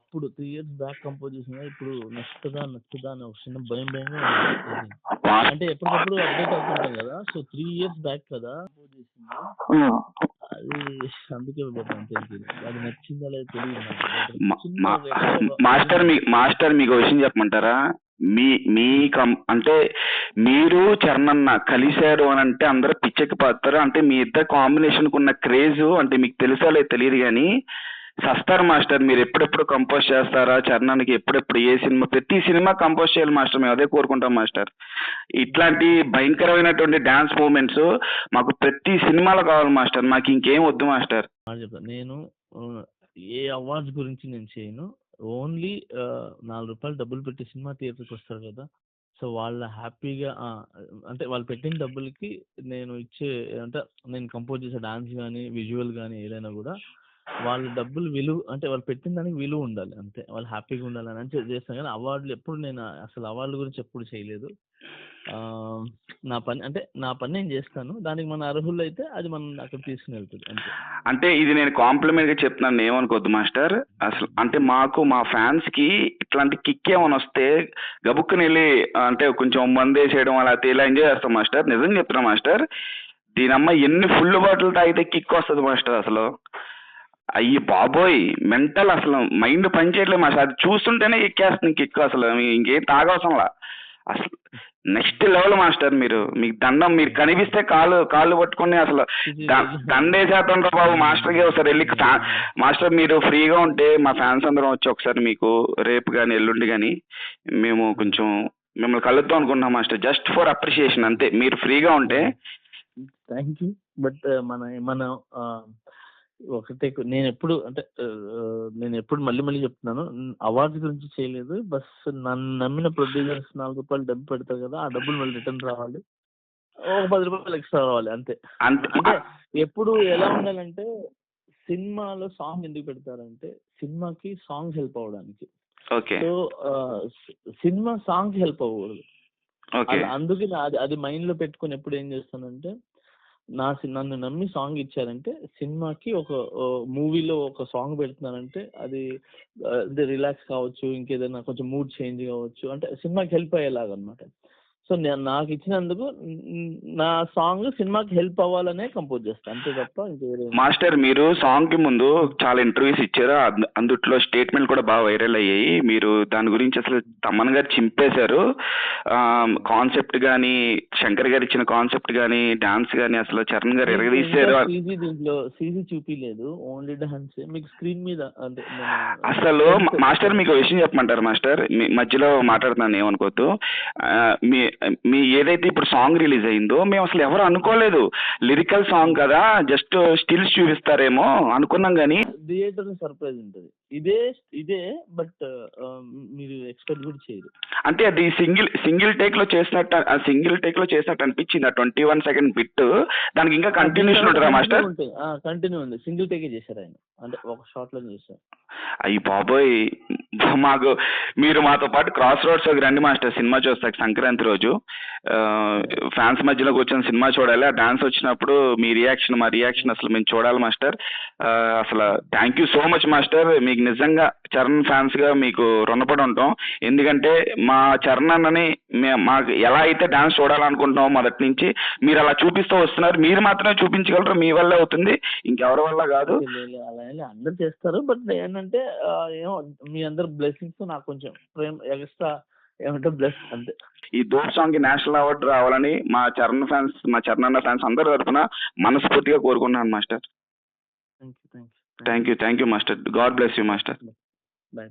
అప్పుడు three years back compose చేసిన ఇప్పుడు నచ్చుతుందా నచ్చుతుందా అని ఒక చిన్న భయం భయంగా. అంటే ఎప్పటికప్పుడు అప్డేట్ అవుతుంటాం కదా. సో త్రీ ఇయర్స్ బ్యాక్ కదా అది అందుకే. అది నచ్చిందా లేదా తెలియదు మాస్టర్ మీ మాస్టర్ మీకు విషయం చెప్పమంటారా? మీ మీ కం అంటే మీరు చరణన్న కలిశారు అని అంటే అందరూ పిచ్చెక్కి పోతారు అంటే మీ ఇద్దరు కాంబినేషన్ ఉన్న క్రేజ్ అంటే మీకు తెలుసా లేదు తెలియదు కానీ సస్తారు మాస్టర్ మీరు ఎప్పుడెప్పుడు కంపోజ్ చేస్తారా? చరణానికి ఎప్పుడెప్పుడు? ఏ సినిమా? ప్రతి సినిమా కంపోజ్ చేయాలి మాస్టర్ మేము అదే కోరుకుంటాం మాస్టర్. ఇట్లాంటి భయంకరమైనటువంటి డాన్స్ మూమెంట్స్ మాకు ప్రతి సినిమాలో కావాలి మాస్టర్. మాకు ఇంకేం వద్దు మాస్టర్. నేను ఏ అవార్డ్స్ గురించి నేను చేయను. ఓన్లీ నాలుగు రూపాయలు డబ్బులు పెట్టి సినిమా థియేటర్కి వస్తారు కదా. సో వాళ్ళ హ్యాపీగా అంటే వాళ్ళు పెట్టిన డబ్బులకి నేను ఇచ్చే అంటే నేను కంపోజ్ చేసే డాన్స్ కానీ విజువల్ కానీ ఏదైనా కూడా వాళ్ళ డబ్బులు విలువ అంటే వాళ్ళు పెట్టిన దానికి విలువ ఉండాలి. అంతే. వాళ్ళు హ్యాపీగా ఉండాలని అని చే- చేస్తాను కానీ అవార్డులు ఎప్పుడు నేను అసలు అవార్డుల గురించి ఎప్పుడు చేయలేదు. నా పని అంటే నా పని నేను చేస్తాను. దానికి మన అర్హులు అయితే అది మనం అక్కడ తీసుకుని వెళ్తుంది. అంతే. అంటే ఇది నేను కాంప్లిమెంట్గా చెప్తున్నాను. ఏమనుకోద్దు మాస్టర్. అసలు అంటే మాకు మా ఫ్యాన్స్కి ఇట్లాంటి కిక్ ఏమైనా వస్తే గబుక్కుని వెళ్ళి అంటే కొంచెం మందే చేయడం అలా ఇలా ఎంజాయ్ చేస్తాం మాస్టర్. నిజంగా చెప్తున్నా మాస్టర్. దీనమ్మ ఎన్ని ఫుల్ బాటిల్ తాగితే కిక్ వస్తుంది మాస్టర్ అసలు. అయ్యి బాబోయ్ మెంటల్ అసలు మైండ్ పనిచేయట్లేదు మాస్టర్. అది చూస్తుంటేనే ఎక్కేస్తుంది కిక్ అసలు. మీ- ఇంకేం తాగవసరంలా. అసలు నెక్స్ట్ లెవెల్ మాస్టర్ మీరు. మీకు దండం మీరు కనిపిస్తే కాళ్ళు కాళ్ళు పట్టుకొని అసలు ద- దండేసేద్దాం బాబు మాస్టర్కి ఒకసారి వెళ్ళి మాస్టర్ మీరు ఫ్రీగా ఉంటే మా ఫ్యాన్స్ అందరం వచ్చి ఒకసారి మీకు రేపు కానీ ఎల్లుండి కానీ మేము కొంచెం మిమ్మల్ని కలుద్దాం అనుకుంటున్నాం మాస్టర్. జస్ట్ ఫర్ అప్రిషియేషన్ అంతే. మీరు ఫ్రీగా ఉంటే థ్యాంక్ యూ బట్ మన మన ఒకటే నేను ఎప్పుడు అంటే నేను ఎప్పుడు మళ్ళీ మళ్ళీ చెప్తున్నాను అవార్డ్స్ గురించి చేయలేదు బస్ నన్ను నమ్మిన ప్రొడ్యూసర్స్ నాలుగు రూపాయలు డబ్బు పెడతారు కదా ఆ డబ్బులు మళ్ళీ రిటర్న్ రావాలి. ఒక పది రూపాయలు ఎక్స్ట్రా రావాలి అంతే. అంటే ఎప్పుడు ఎలా ఉండాలంటే సినిమాలో సాంగ్ ఎందుకు పెడతారంటే సినిమాకి సాంగ్ హెల్ప్ అవ్వడానికి. సో సినిమా సాంగ్ హెల్ప్ అవ్వకూడదు. అందుకే అది అది మైండ్లో పెట్టుకొని ఎప్పుడు ఏం చేస్తానంటే నా సి- నన్ను నమ్మి సాంగ్ ఇచ్చారంటే సినిమాకి ఒక మూవీలో ఒక సాంగ్ పెడుతున్నారంటే అది రిలాక్స్ కావచ్చు ఇంకేదైనా కొంచెం మూడ్ చేంజ్ కావచ్చు అంటే సినిమాకి హెల్ప్ అయ్యేలాగా అనమాట సో నేను నాకు ఇచ్చినందుకు న్- సాంగ్ సినిమాకి హెల్ప్ అవ్వాలనే కంపోజ్ చేస్తాను అంతే తప్ప ఇంకేదే మాస్టర్ మీరు సాంగ్కి ముందు చాలా ఇంటర్వ్యూస్ ఇచ్చారు. అందు- అందుట్లో స్టేట్మెంట్ కూడా బాగా వైరల్ అయ్యాయి. మీరు దాని గురించి అసలు తమ్మన్ గారు చింపేశారు. కాన్సెప్ట్ కానీ శంకర్ గారు ఇచ్చిన కాన్సెప్ట్ కానీ డాన్స్ కానీ అసలు చరణ్ గారు ఎరగదీశారు. సీజీ దీంట్లో సీజీ చూపిలేదు ఓన్లీ డాన్స్. మీకు స్క్రీన్ మీద అంటే అసలు మాస్టర్ మీకు విషయం చెప్పమంటారు మాస్టర్? మీ మధ్యలో మాట్లాడుతున్నాను ఏమనుకోవద్దు. మీ మీ ఏదైతే ఇప్పుడు సాంగ్ రిలీజ్ అయిందో మేము అసలు ఎవరు అనుకోలేదు. లిరికల్ సాంగ్ కదా జస్ట్ స్టిల్స్ చూపిస్తారేమో అనుకున్నాం కానీ థియేటర్ సర్ప్రైజ్ ఉంటుంది. ఇదే ఇదే బట్ మీరు ఎక్స్పెక్ట్ కూడా చేయరు. అంటే అది సింగిల్ సింగిల్ టేక్లో చేసినట్టు ఆ సింగిల్ టేక్లో చేసినట్టు అనిపించింది. ఆ ట్వంటీ వన్ సెకండ్ బిట్ దానికి ఇంకా కంటిన్యూషన్ ఉంటుందా మాస్టర్? కంటిన్యూ ఉంది. సింగిల్ టేకే చేశారు ఆయన. అంటే ఒక షార్ట్లో చేశారు. అయ్యి బాబోయ్. మాకు మీరు మాతో పాటు క్రాస్ రోడ్స్ రండి మాస్టర్. సినిమా చూస్తాక సంక్రాంతి రోజు. ఫ్యాన్స్ మధ్యలో కూర్చొని సినిమా చూడాలి. ఆ డాన్స్ వచ్చినప్పుడు మీ రియాక్షన్ మా రియాక్షన్ అసలు మేము చూడాలి మాస్టర్. అసలు thank you so much master. మీకు నిజంగా చరణ్ ఫ్యాన్స్గా మీకు రుణపడి ఉంటాం ఎందుకంటే మా చరణ్ అన్నని మాకు ఎలా అయితే డాన్స్ చూడాలనుకుంటున్నామో మొదటి నుంచి మీరు అలా చూపిస్తూ వస్తున్నారు. మీరు మాత్రమే చూపించగలరు మీ వల్లే అవుతుంది. ఇంకెవరి వల్ల కాదు. అందరు చేస్తారు. బట్ ఏంటంటే ఏమో మీ అందరు బ్లెస్సింగ్స్ నాకు కొంచెం ప్రేమ ఎక్స్ట్రా ఏమంటే బ్లెస్ అంతే. ఈ దూర్ సాంగ్కి నేషనల్ అవార్డు రావాలని మా చరణ్ ఫ్యాన్స్ మా చరణ్ అన్న ఫ్యాన్స్ అందరి తరఫున మనస్ఫూర్తిగా కోరుకున్నాను master. Thank you thank you master. God bless you master.